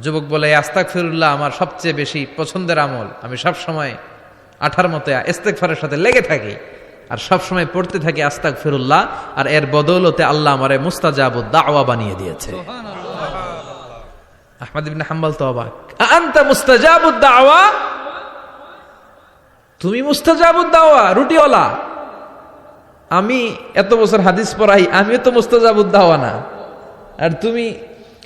যুবক বলে আস্তাক ফিরুল্লাহ আমার সবচেয়ে বেশি পছন্দের আমল। আমি সব সময় আঠার মতো ইস্তেকফারের সাথে লেগে থাকি আর সব সময় পড়তে থাকি আস্তাক ফিরুল্লাহ আর এর বদৌলতে আল্লাহ আমারে মুস্তাজাবুদ দাওয়া বানিয়ে দিয়েছে। আহমদ ইবনে হাম্বাল তো অবাক। আনতা মুস্তাজাবুদ দাওয়া? তুমি দাওয়া রুটিওয়ালা। আমি এত বছর হাদিস পড়াই আমিও তো মুস্তাজাবুদ দাওয়া না। আর তুমি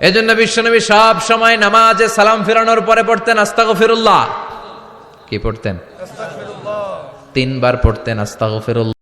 এজন্য বিশ্বনবী সব সময় নামাজে সালাম ফেরানোর পরে পড়তেন আস্তাগফিরুল্লাহ। কি পড়তেন? তিনবার পড়তেন আস্তাগফিরুল্লাহ।